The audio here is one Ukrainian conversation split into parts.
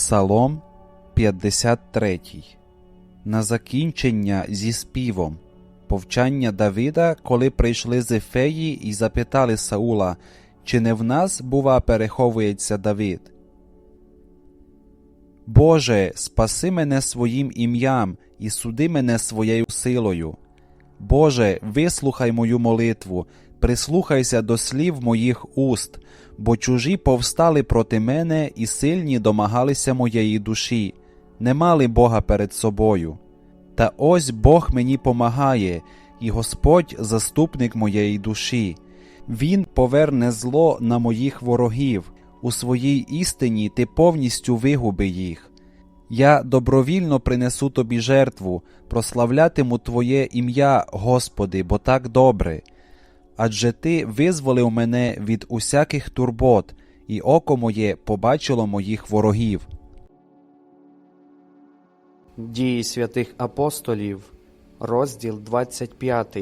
Псалом 53 На закінчення зі співом Повчання Давида, коли прийшли з Ефеї і запитали Саула, чи не в нас, бува, переховується Давид? Боже, спаси мене своїм ім'ям і суди мене своєю силою. Боже, вислухай мою молитву, прислухайся до слів моїх уст, бо чужі повстали проти мене і сильні домагалися моєї душі, не мали Бога перед собою. Та ось Бог мені помагає, і Господь заступник моєї душі. Він поверне зло на моїх ворогів, у своїй істині ти повністю вигуби їх. Я добровільно принесу тобі жертву, прославлятиму Твоє ім'я, Господи, бо так добре. Адже Ти визволив мене від усяких турбот, і око моє побачило моїх ворогів. Дії святих апостолів, розділ 25.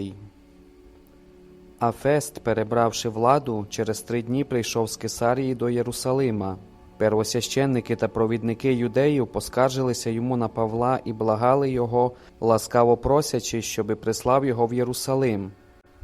А Фест, перебравши владу, через три дні прийшов з Кесарії до Єрусалима. Первосвященники та провідники юдеїв поскаржилися йому на Павла і благали його, ласкаво просячи, щоби прислав його в Єрусалим,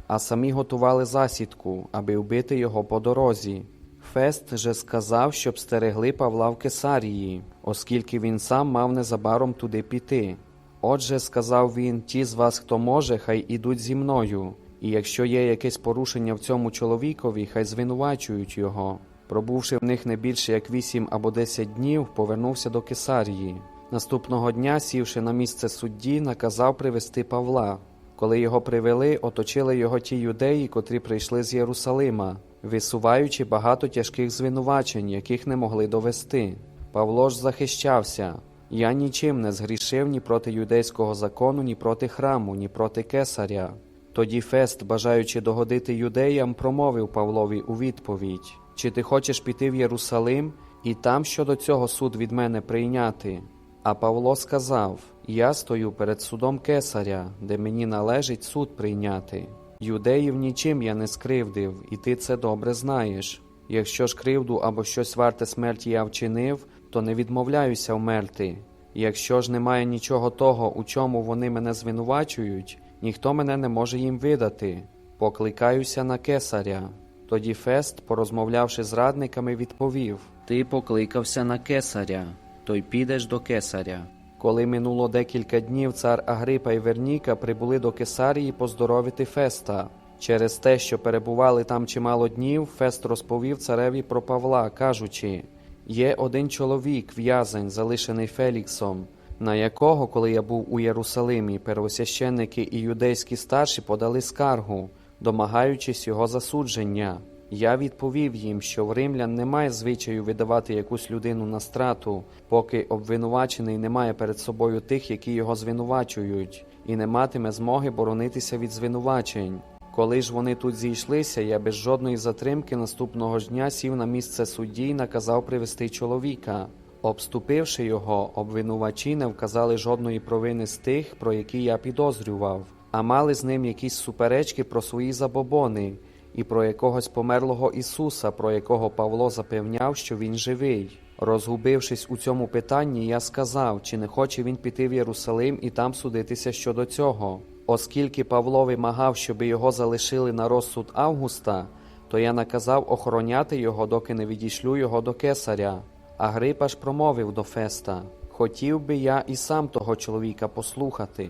а самі готували засідку, аби вбити його по дорозі. Фест же сказав, щоб стерегли Павла в Кесарії, оскільки він сам мав незабаром туди піти. Отже, сказав він: ті з вас, хто може, хай ідуть зі мною, і якщо є якесь порушення в цьому чоловікові, хай звинувачують його. Пробувши в них не більше як вісім або десять днів, повернувся до Кесарії. Наступного дня, сівши на місце судді, наказав привести Павла. Коли його привели, оточили його ті юдеї, котрі прийшли з Єрусалима, висуваючи багато тяжких звинувачень, яких не могли довести. Павло ж захищався. Я нічим не згрішив ні проти юдейського закону, ні проти храму, ні проти кесаря. Тоді Фест, бажаючи догодити юдеям, промовив Павлові у відповідь: Чи ти хочеш піти в Єрусалим, і там щодо цього суд від мене прийняти? А Павло сказав: Я стою перед судом кесаря, де мені належить суд прийняти. Юдеїв нічим я не скривдив, і ти це добре знаєш. Якщо ж кривду або щось варте смерті я вчинив, то не відмовляюся вмерти. Якщо ж немає нічого того, у чому вони мене звинувачують, ніхто мене не може їм видати. Покликаюся на кесаря. Тоді Фест, порозмовлявши з радниками, відповів: Ти покликався на кесаря, то й підеш до кесаря. Коли минуло декілька днів, цар Агрипа і Верніка прибули до Кесарії поздоровити Феста. Через те, що перебували там чимало днів, Фест розповів цареві про Павла, кажучи: Є один чоловік, в'язень, залишений Феліксом, на якого, коли я був у Єрусалимі, первосвященники і юдейські старші подали скаргу, домагаючись його засудження. Я відповів їм, що в римлян немає звичаю видавати якусь людину на страту, поки обвинувачений не має перед собою тих, які його звинувачують, і не матиме змоги боронитися від звинувачень. Коли ж вони тут зійшлися, я без жодної затримки наступного ж дня сів на місце судді і наказав привести чоловіка. Обступивши його, обвинувачі не вказали жодної провини з тих, про які я підозрював, а мали з ним якісь суперечки про свої забобони і про якогось померлого Ісуса, про якого Павло запевняв, що Він живий. Розгубившись у цьому питанні, я сказав, чи не хоче він піти в Єрусалим і там судитися щодо цього. Оскільки Павло вимагав, щоб його залишили на розсуд Августа, то я наказав охороняти його, доки не відійшлю його до кесаря. Агрипа ж промовив до Феста: Хотів би я і сам того чоловіка послухати.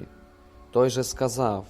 Той же сказав: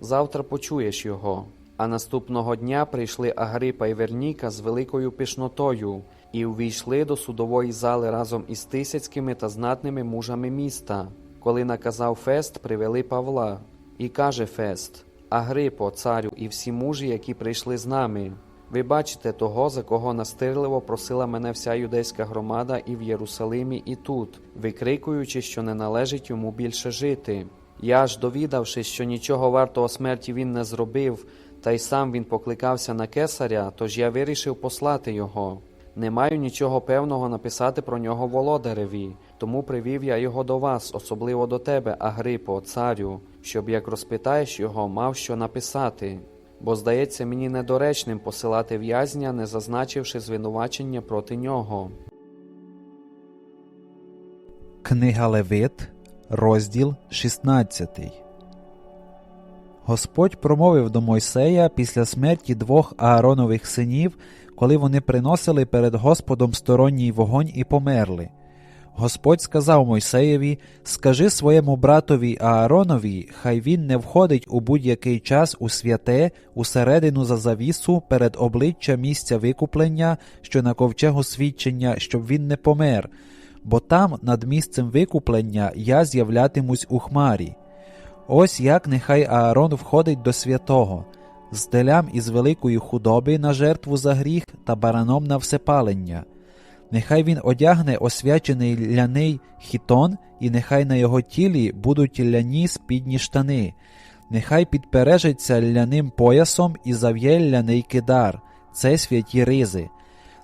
Завтра почуєш його. А наступного дня прийшли Агрипа і Верніка з великою пишнотою і увійшли до судової зали разом із тисяцькими та знатними мужами міста. Коли наказав Фест, привели Павла. І каже Фест: Агрипо, царю, і всі мужі, які прийшли з нами. Ви бачите того, за кого настирливо просила мене вся юдейська громада і в Єрусалимі, і тут, викрикуючи, що не належить йому більше жити. Я ж, довідавшись, що нічого вартого смерті він не зробив, та й сам він покликався на кесаря, тож я вирішив послати його. Не маю нічого певного написати про нього володареві, тому привів я його до вас, особливо до тебе, Агрипо, царю, щоб як розпитаєш його, мав що написати. Бо здається мені недоречним посилати в'язня, не зазначивши звинувачення проти нього. Книга Левит, розділ 16. Господь промовив до Мойсея після смерті двох Ааронових синів, коли вони приносили перед Господом сторонній вогонь і померли. Господь сказав Мойсеєві: Скажи своєму братові Ааронові, хай він не входить у будь-який час у святе, усередину за завісу перед обличчя місця викуплення, що на ковчегу свідчення, щоб він не помер, бо там, над місцем викуплення, я з'являтимусь у хмарі. Ось як нехай Аарон входить до святого, з телям із великої худоби на жертву за гріх та бараном на всепалення. Нехай він одягне освячений ляний хітон, і нехай на його тілі будуть ляні спідні штани, нехай підпережеться ляним поясом і зав'є ляний кидар, це святі ризи.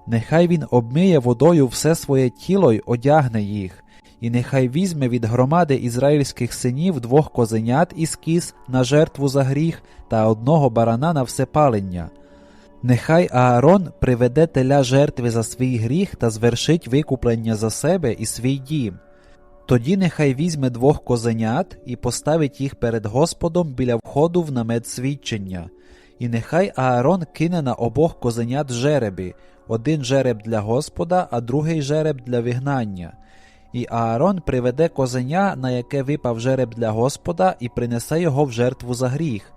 Нехай він обмиє водою все своє тіло й одягне їх, і нехай візьме від громади ізраїльських синів двох козенят із кіз на жертву за гріх та одного барана на всепалення. Нехай Аарон приведе теля жертви за свій гріх та звершить викуплення за себе і свій дім. Тоді нехай візьме двох козенят і поставить їх перед Господом біля входу в намет свідчення. І нехай Аарон кине на обох козенят жереби, один жереб для Господа, а другий жереб для вигнання. І Аарон приведе козеня, на яке випав жереб для Господа, і принесе його в жертву за гріх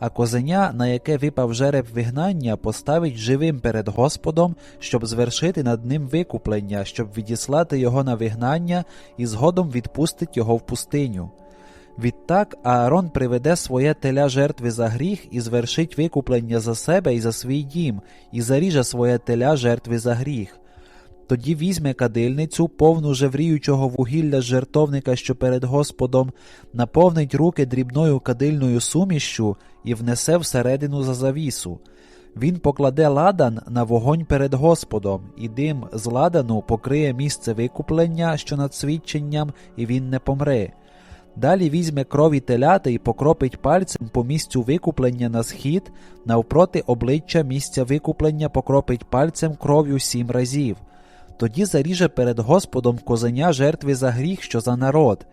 а козеня, на яке випав жереб вигнання, поставить живим перед Господом, щоб звершити над ним викуплення, щоб відіслати його на вигнання і згодом відпустить його в пустиню. Відтак Аарон приведе своє теля жертви за гріх і звершить викуплення за себе і за свій дім, і заріже своє теля жертви за гріх. Тоді візьме кадильницю, повну жевріючого вугілля з жертовника, що перед Господом, наповнить руки дрібною кадильною сумішшю і внесе всередину за завісу. Він покладе ладан на вогонь перед Господом, і дим з ладану покриє місце викуплення, що над свідченням, і він не помре. Далі візьме крові теляти і покропить пальцем по місцю викуплення на схід, навпроти обличчя місця викуплення покропить пальцем кров'ю сім разів. Тоді заріже перед Господом козеня жертви за гріх, що за народ,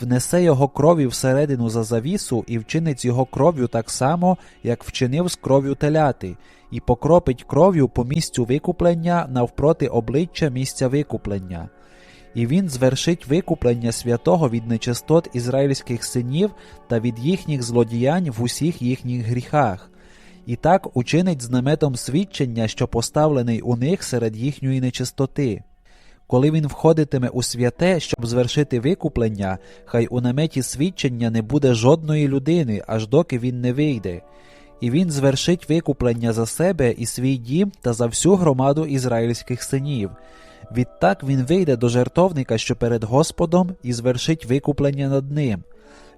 внесе його крові всередину за завісу і вчинить його кров'ю так само, як вчинив з кров'ю теляти, і покропить кров'ю по місцю викуплення навпроти обличчя місця викуплення. І він звершить викуплення святого від нечистот ізраїльських синів та від їхніх злодіянь в усіх їхніх гріхах і так учинить з наметом свідчення, що поставлений у них серед їхньої нечистоти. Коли він входитиме у святе, щоб звершити викуплення, хай у наметі свідчення не буде жодної людини, аж доки він не вийде, і він звершить викуплення за себе і свій дім та за всю громаду ізраїльських синів. Відтак він вийде до жертовника, що перед Господом, і звершить викуплення над ним.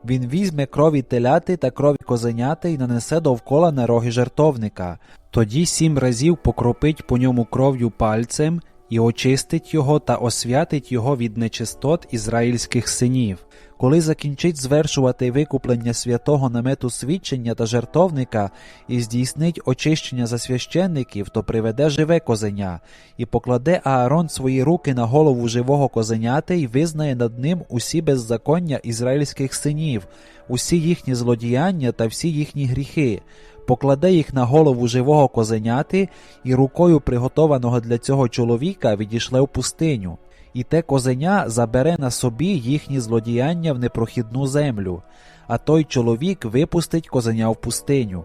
Він візьме крові теляти та крові козеняти і нанесе довкола на роги жертовника. Тоді сім разів покропить по ньому кров'ю пальцем і очистить його та освятить його від нечистот ізраїльських синів. Коли закінчить звершувати викуплення святого намету свідчення та жертовника і здійснить очищення за священників, то приведе живе козеня, і покладе Аарон свої руки на голову живого козеняти і визнає над ним усі беззаконня ізраїльських синів, усі їхні злодіяння та всі їхні гріхи. Покладе їх на голову живого козеняти і рукою приготованого для цього чоловіка відійшле в пустиню і те козеня забере на собі їхні злодіяння в непрохідну землю, а той чоловік випустить козеня в пустиню.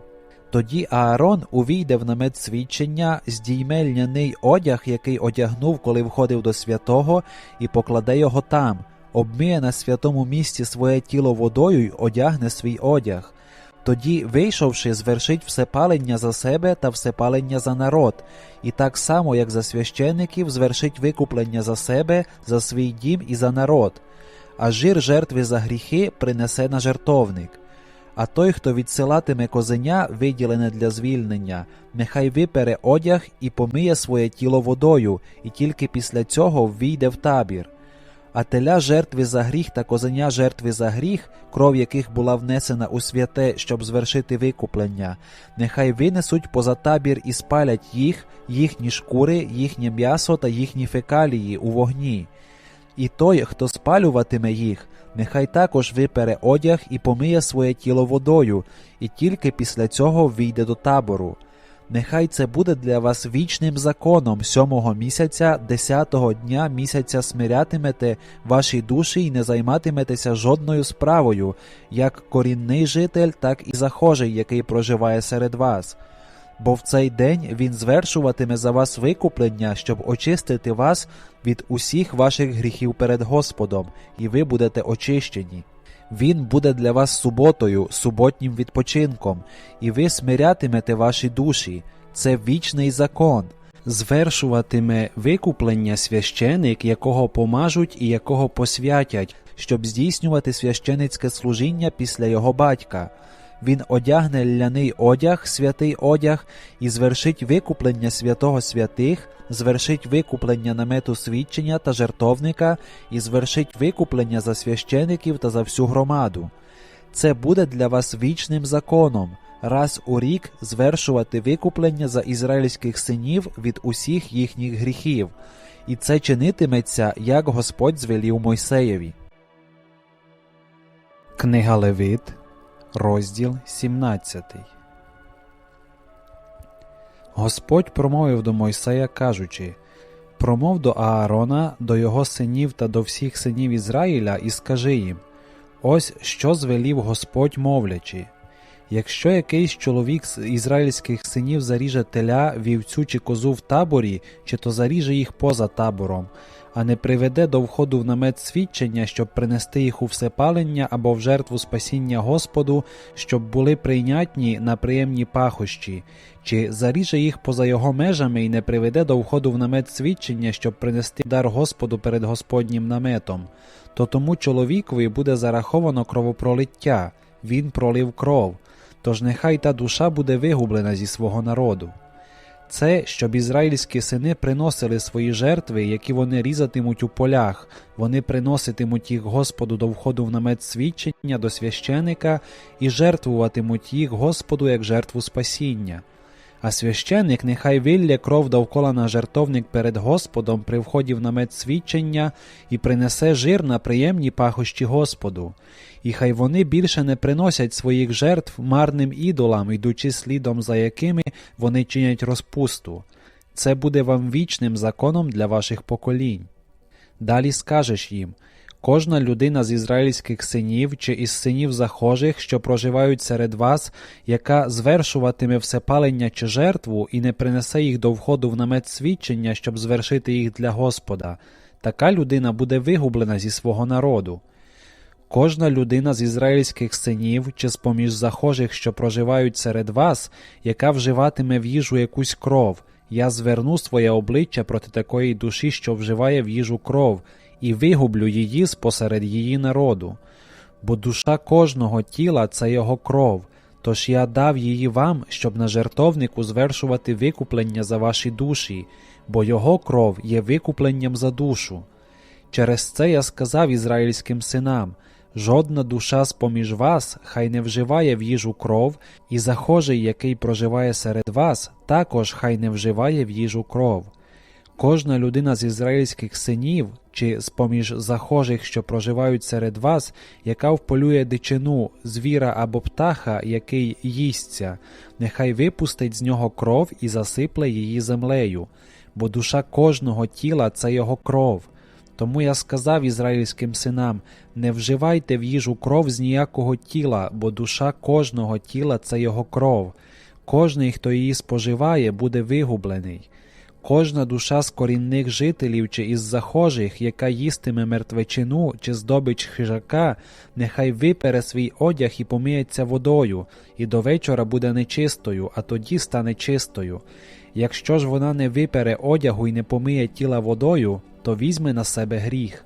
Тоді Аарон увійде в намет свідчення, здійме льняний одяг, який одягнув, коли входив до святого, і покладе його там, обмиє на святому місці своє тіло водою й одягне свій одяг. Тоді, вийшовши, звершить всепалення за себе та всепалення за народ, і так само, як за священиків, звершить викуплення за себе, за свій дім і за народ, а жир жертви за гріхи принесе на жертовник. А той, хто відсилатиме козеня, виділене для звільнення, нехай випере одяг і помиє своє тіло водою, і тільки після цього ввійде в табір а теля жертви за гріх та козеня жертви за гріх, кров яких була внесена у святе, щоб звершити викуплення, нехай винесуть поза табір і спалять їх, їхні шкури, їхнє м'ясо та їхні фекалії у вогні. І той, хто спалюватиме їх, нехай також випере одяг і помиє своє тіло водою, і тільки після цього війде до табору. Нехай це буде для вас вічним законом сьомого місяця, десятого дня місяця смирятимете ваші душі і не займатиметеся жодною справою, як корінний житель, так і захожий, який проживає серед вас. Бо в цей день він звершуватиме за вас викуплення, щоб очистити вас від усіх ваших гріхів перед Господом, і ви будете очищені. Він буде для вас суботою, суботнім відпочинком, і ви смирятимете ваші душі. Це вічний закон. Звершуватиме викуплення священик, якого помажуть і якого посвятять, щоб здійснювати священицьке служіння після його батька. Він одягне ляний одяг, святий одяг, і звершить викуплення святого святих, звершить викуплення намету свідчення та жертовника, і звершить викуплення за священиків та за всю громаду. Це буде для вас вічним законом раз у рік звершувати викуплення за ізраїльських синів від усіх їхніх гріхів, і це чинитиметься, як Господь звелів Мойсеєві. Книга Левит, розділ 17 Господь промовив до Мойсея, кажучи Промов до Аарона, до його синів та до всіх синів Ізраїля, і скажи їм Ось що звелів Господь мовлячи. Якщо якийсь чоловік з ізраїльських синів заріже теля, вівцю чи козу в таборі, чи то заріже їх поза табором, а не приведе до входу в намет свідчення, щоб принести їх у всепалення або в жертву спасіння Господу, щоб були прийнятні на приємні пахощі, чи заріже їх поза його межами і не приведе до входу в намет свідчення, щоб принести дар Господу перед Господнім наметом, то тому чоловікові буде зараховано кровопролиття, він пролив кров. Тож нехай та душа буде вигублена зі свого народу. Це, щоб ізраїльські сини приносили свої жертви, які вони різатимуть у полях, вони приноситимуть їх Господу до входу в намет свідчення до священика і жертвуватимуть їх Господу як жертву спасіння. А священник нехай вилє кров довкола на жертовник перед Господом при вході в намет свідчення і принесе жир на приємні пахощі Господу, і хай вони більше не приносять своїх жертв марним ідолам, йдучи слідом за якими вони чинять розпусту. Це буде вам вічним законом для ваших поколінь. Далі скажеш їм Кожна людина з ізраїльських синів чи із синів захожих, що проживають серед вас, яка звершуватиме всепалення чи жертву і не принесе їх до входу в намет свідчення, щоб звершити їх для Господа, така людина буде вигублена зі свого народу. Кожна людина з ізраїльських синів чи з поміж захожих, що проживають серед вас, яка вживатиме в їжу якусь кров, я зверну своє обличчя проти такої душі, що вживає в їжу кров, і вигублю її спосеред її народу. Бо душа кожного тіла це його кров, тож я дав її вам, щоб на жертовнику звершувати викуплення за ваші душі, бо його кров є викупленням за душу. Через це я сказав ізраїльським синам жодна душа з поміж вас хай не вживає в їжу кров, і захожий, який проживає серед вас, також хай не вживає в їжу кров. Кожна людина з ізраїльських синів чи з поміж захожих, що проживають серед вас, яка вполює дичину, звіра або птаха, який їсться, нехай випустить з нього кров і засипле її землею, бо душа кожного тіла це його кров. Тому я сказав ізраїльським синам: не вживайте в їжу кров з ніякого тіла, бо душа кожного тіла це його кров. Кожний, хто її споживає, буде вигублений. Кожна душа з корінних жителів чи із захожих, яка їстиме мертвечину чи здобич хижака, нехай випере свій одяг і помиється водою, і до вечора буде нечистою, а тоді стане чистою. Якщо ж вона не випере одягу і не помиє тіла водою, то візьме на себе гріх.